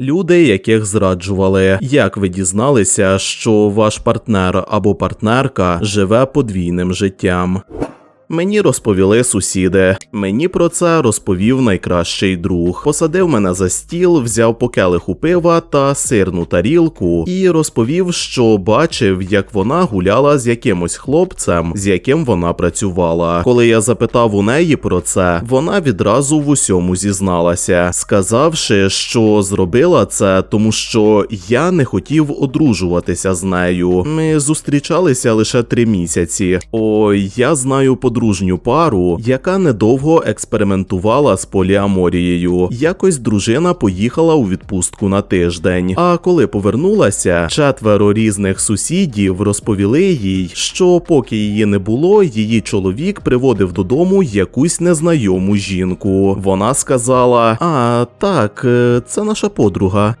Люди, яких зраджували. Як ви дізналися, що ваш партнер або партнерка живе подвійним життям? Мені розповіли сусіди. Мені про це розповів найкращий друг. Посадив мене за стіл, взяв по келиху пива та сирну тарілку і розповів, що бачив, як вона гуляла з якимось хлопцем, з яким вона працювала. Коли я запитав у неї про це, вона відразу в усьому зізналася, сказавши, що зробила це, тому що я не хотів одружуватися з нею. Ми зустрічалися лише три місяці. Ой, я знаю подружню пару, яка недовго експериментувала з поліаморією. Якось дружина поїхала у відпустку на тиждень. А коли повернулася, четверо різних сусідів розповіли їй, що поки її не було, її чоловік приводив додому якусь незнайому жінку. Вона сказала: А, так, е, це наша подруга.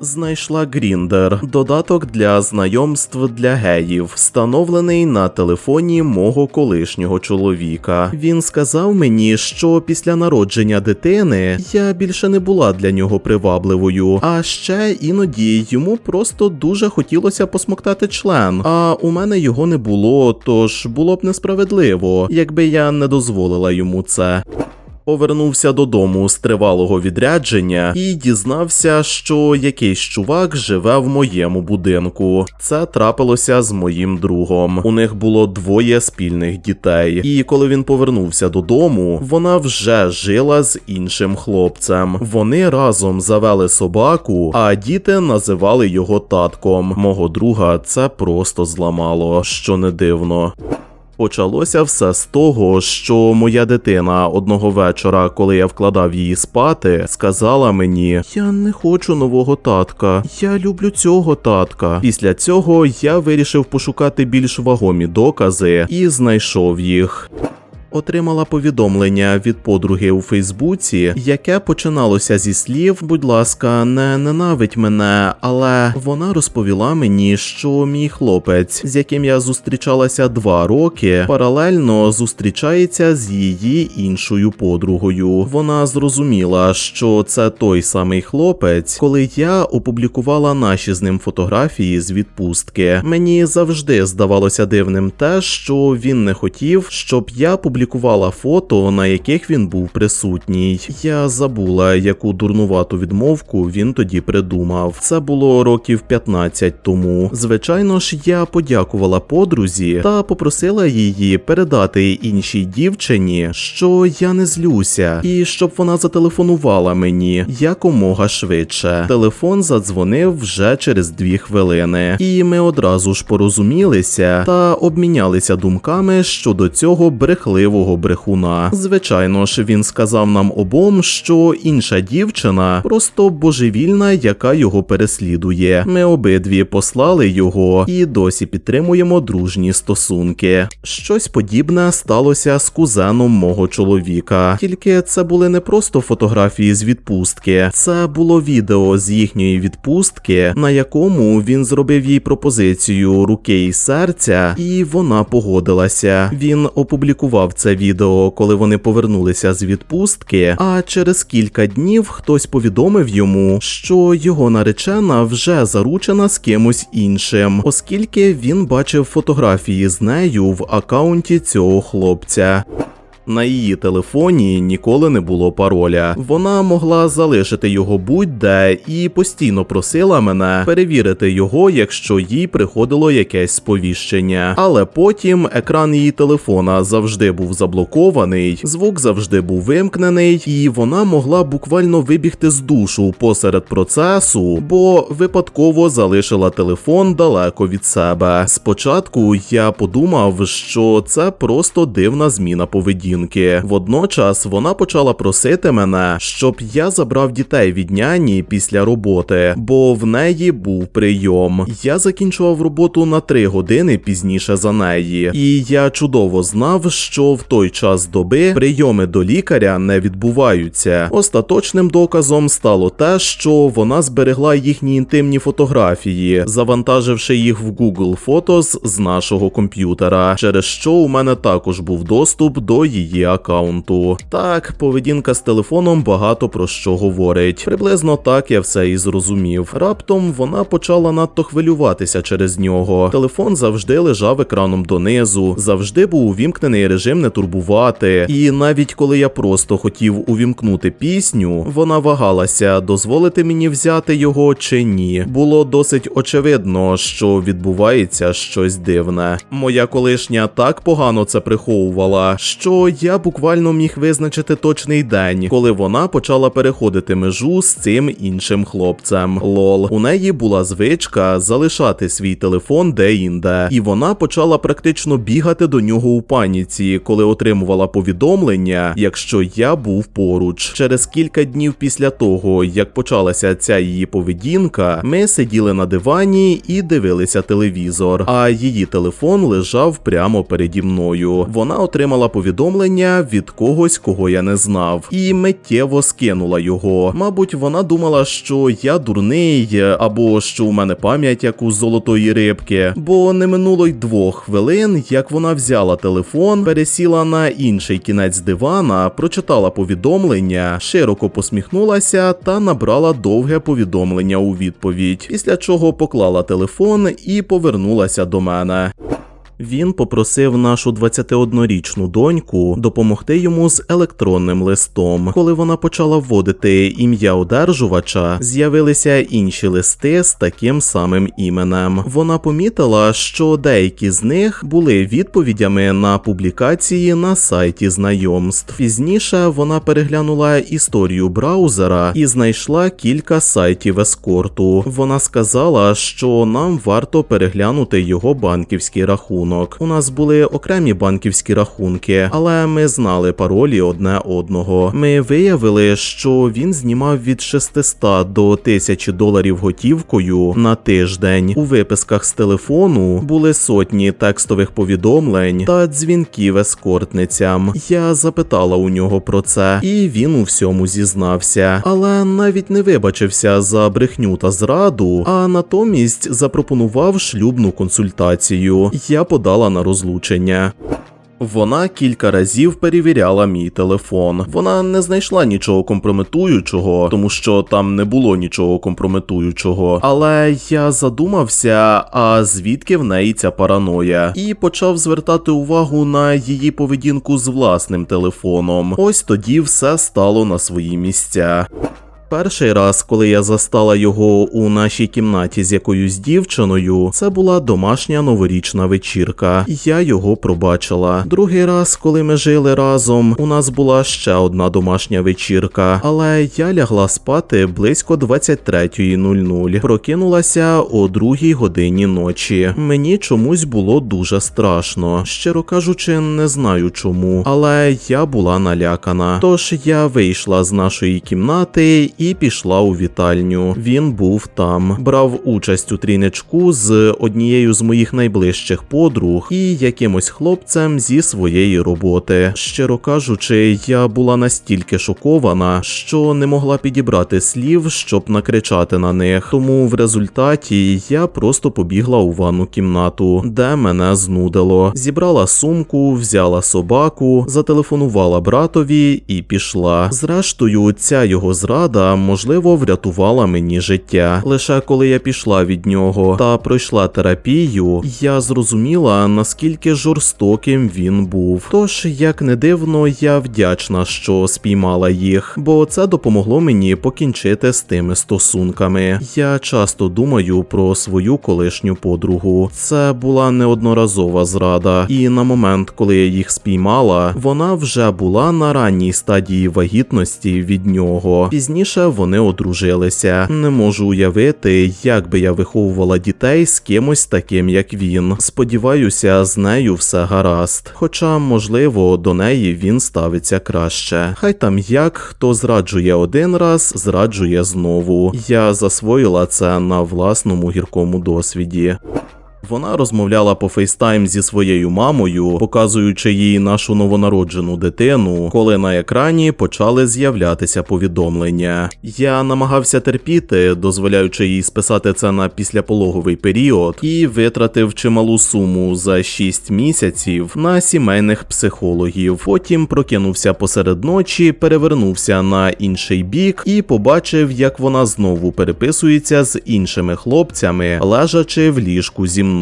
Знайшла Гріндер, додаток для знайомств для геїв, встановлений на телефоні мого колишнього чоловіка. Він сказав мені, що після народження дитини я більше не була для нього привабливою, а ще іноді йому просто дуже хотілося посмоктати член. А у мене його не було, тож було б несправедливо, якби я не дозволила йому це. Повернувся додому з тривалого відрядження і дізнався, що якийсь чувак живе в моєму будинку. Це трапилося з моїм другом. У них було двоє спільних дітей. І коли він повернувся додому, вона вже жила з іншим хлопцем. Вони разом завели собаку, а діти називали його татком. Мого друга це просто зламало, що не дивно. Почалося все з того, що моя дитина одного вечора, коли я вкладав її спати, сказала мені: Я не хочу нового татка, я люблю цього татка. Після цього я вирішив пошукати більш вагомі докази і знайшов їх. Отримала повідомлення від подруги у Фейсбуці, яке починалося зі слів: будь ласка, не ненавидь мене, але вона розповіла мені, що мій хлопець, з яким я зустрічалася два роки, паралельно зустрічається з її іншою подругою. Вона зрозуміла, що це той самий хлопець, коли я опублікувала наші з ним фотографії з відпустки. Мені завжди здавалося дивним те, що він не хотів, щоб я публікувала фото, на яких він був присутній. Я забула, яку дурнувату відмовку він тоді придумав. Це було років 15 тому. Звичайно ж, я подякувала подрузі та попросила її передати іншій дівчині, що я не злюся, і щоб вона зателефонувала мені якомога швидше. Телефон задзвонив вже через дві хвилини, і ми одразу ж порозумілися та обмінялися думками щодо цього брехливого брехуна. Звичайно ж, він сказав нам обом, що інша дівчина просто божевільна, яка його переслідує. Ми обидві послали його і досі підтримуємо дружні стосунки. Щось подібне сталося з кузеном мого чоловіка. Тільки це були не просто фотографії з відпустки, це було відео з їхньої відпустки, на якому він зробив їй пропозицію руки і серця, і вона погодилася. Він опублікував це відео, коли вони повернулися з відпустки. А через кілька днів хтось повідомив йому, що його наречена вже заручена з кимось іншим, оскільки він бачив фотографії з нею в акаунті цього хлопця. На її телефоні ніколи не було пароля. Вона могла залишити його будь-де і постійно просила мене перевірити його, якщо їй приходило якесь сповіщення. Але потім екран її телефона завжди був заблокований, звук завжди був вимкнений, і вона могла буквально вибігти з душу посеред процесу, бо випадково залишила телефон далеко від себе. Спочатку я подумав, що це просто дивна зміна поведінки. Водночас вона почала просити мене, щоб я забрав дітей від няні після роботи, бо в неї був прийом. Я закінчував роботу на три години пізніше за неї, і я чудово знав, що в той час доби прийоми до лікаря не відбуваються. Остаточним доказом стало те, що вона зберегла їхні інтимні фотографії, завантаживши їх в Google Photos з нашого комп'ютера, через що у мене також був доступ до її її акаунту. Так, поведінка з телефоном багато про що говорить. Приблизно так я все і зрозумів. Раптом вона почала надто хвилюватися через нього. Телефон завжди лежав екраном донизу, завжди був увімкнений режим не турбувати. І навіть коли я просто хотів увімкнути пісню, вона вагалася, дозволити мені взяти його чи ні. Було досить очевидно, що відбувається щось дивне. Моя колишня так погано це приховувала, що я буквально міг визначити точний день, коли вона почала переходити межу з цим іншим хлопцем. Лол, у неї була звичка залишати свій телефон де-інде, і вона почала практично бігати до нього у паніці, коли отримувала повідомлення, якщо я був поруч. Через кілька днів після того, як почалася ця її поведінка, ми сиділи на дивані і дивилися телевізор, а її телефон лежав прямо переді мною. Вона отримала повідомлення від когось, кого я не знав, і миттєво скинула його. Мабуть, вона думала, що я дурний, або що у мене пам'ять як у золотої рибки, бо не минуло й двох хвилин, як вона взяла телефон, пересіла на інший кінець дивана, прочитала повідомлення, широко посміхнулася та набрала довге повідомлення у відповідь, після чого поклала телефон і повернулася до мене. Він попросив нашу 21-річну доньку допомогти йому з електронним листом. Коли вона почала вводити ім'я одержувача, з'явилися інші листи з таким самим іменем. Вона помітила, що деякі з них були відповідями на публікації на сайті знайомств. Пізніше вона переглянула історію браузера і знайшла кілька сайтів ескорту. Вона сказала, що нам варто переглянути його банківський рахунок. У нас були окремі банківські рахунки, але ми знали паролі одне одного. Ми виявили, що він знімав від 600 до 1000 доларів готівкою на тиждень. У виписках з телефону були сотні текстових повідомлень та дзвінків ескортницям. Я запитала у нього про це, і він у всьому зізнався, але навіть не вибачився за брехню та зраду, а натомість запропонував шлюбну консультацію. Я подала на розлучення. Вона кілька разів перевіряла мій телефон. Вона не знайшла нічого компрометуючого, тому що там не було нічого компрометуючого. Але я задумався, а звідки в неї ця параноя, і почав звертати увагу на її поведінку з власним телефоном. Ось тоді все стало на свої місця. Перший раз, коли я застала його у нашій кімнаті з якоюсь дівчиною, це була домашня новорічна вечірка. Я його пробачила. Другий раз, коли ми жили разом, у нас була ще одна домашня вечірка, але я лягла спати близько 23.00. Прокинулася о другій годині ночі. Мені чомусь було дуже страшно. Щиро кажучи, не знаю чому, але я була налякана. Тож я вийшла з нашої кімнати і пішла у вітальню. Він був там, брав участь у тріничку з однією з моїх найближчих подруг і якимось хлопцем зі своєї роботи. Щиро кажучи, я була настільки шокована, що не могла підібрати слів, щоб накричати на них. Тому в результаті я просто побігла у ванну кімнату, де мене знудило. Зібрала сумку, взяла собаку, зателефонувала братові і пішла. Зрештою, ця його зрада можливо врятувала мені життя. Лише коли я пішла від нього та пройшла терапію, я зрозуміла наскільки жорстоким він був. Тож, як не дивно, я вдячна, що спіймала їх, бо це допомогло мені покінчити з тими стосунками. Я часто думаю про свою колишню подругу. Це була неодноразова зрада, і на момент, коли я їх спіймала, вона вже була на ранній стадії вагітності від нього. Пізніше вони одружилися. Не можу уявити, як би я виховувала дітей з кимось таким, як він. Сподіваюся, з нею все гаразд. Хоча, можливо, до неї він ставиться краще. Хай там як хто зраджує один раз, зраджує знову. Я засвоїла це на власному гіркому досвіді. Вона розмовляла по фейстайм зі своєю мамою, показуючи їй нашу новонароджену дитину, коли на екрані почали з'являтися повідомлення. Я намагався терпіти, дозволяючи їй списати це на післяпологовий період, і витратив чималу суму за 6 місяців на сімейних психологів. Потім прокинувся посеред ночі, перевернувся на інший бік і побачив, як вона знову переписується з іншими хлопцями, лежачи в ліжку зі мною.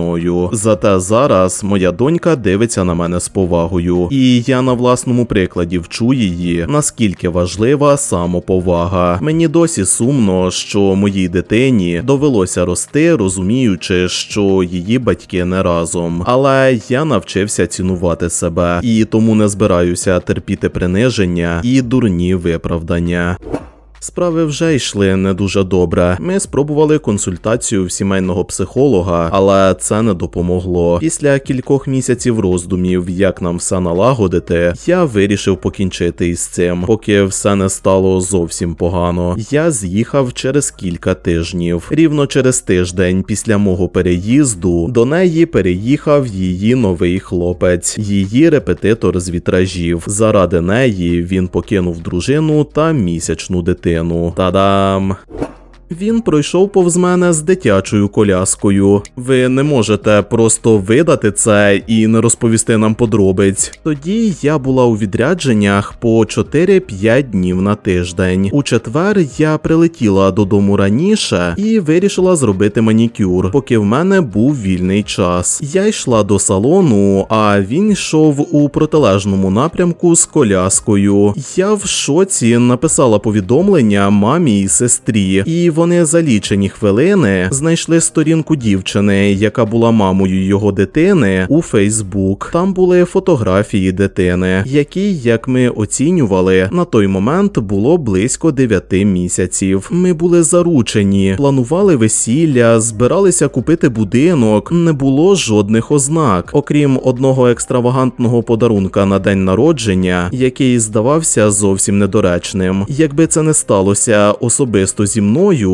Зате зараз моя донька дивиться на мене з повагою, і я на власному прикладі вчу її, наскільки важлива самоповага. Мені досі сумно, що моїй дитині довелося рости, розуміючи, що її батьки не разом. Але я навчився цінувати себе і тому не збираюся терпіти приниження і дурні виправдання. Справи вже йшли не дуже добре. Ми спробували консультацію в сімейного психолога, але це не допомогло. Після кількох місяців роздумів, як нам все налагодити, я вирішив покінчити із цим, поки все не стало зовсім погано. Я з'їхав через кілька тижнів. Рівно через тиждень після мого переїзду до неї переїхав її новий хлопець, її репетитор з вітражів. Заради неї він покинув дружину та місячну дитину. Moreno. Tadam! Він пройшов повз мене з дитячою коляскою. Ви не можете просто видати це і не розповісти нам подробиць. Тоді я була у відрядженнях по 4-5 днів на тиждень. У четвер я прилетіла додому раніше і вирішила зробити манікюр, поки в мене був вільний час. Я йшла до салону, а він йшов у протилежному напрямку з коляскою. Я в шоці написала повідомлення мамі і сестрі, і вони за лічені хвилини знайшли сторінку дівчини, яка була мамою його дитини, у Фейсбук. Там були фотографії дитини, які, як ми оцінювали, на той момент було близько 9 місяців. Ми були заручені, планували весілля, збиралися купити будинок. Не було жодних ознак, окрім одного екстравагантного подарунка на день народження, який здавався зовсім недоречним. Якби це не сталося особисто зі мною,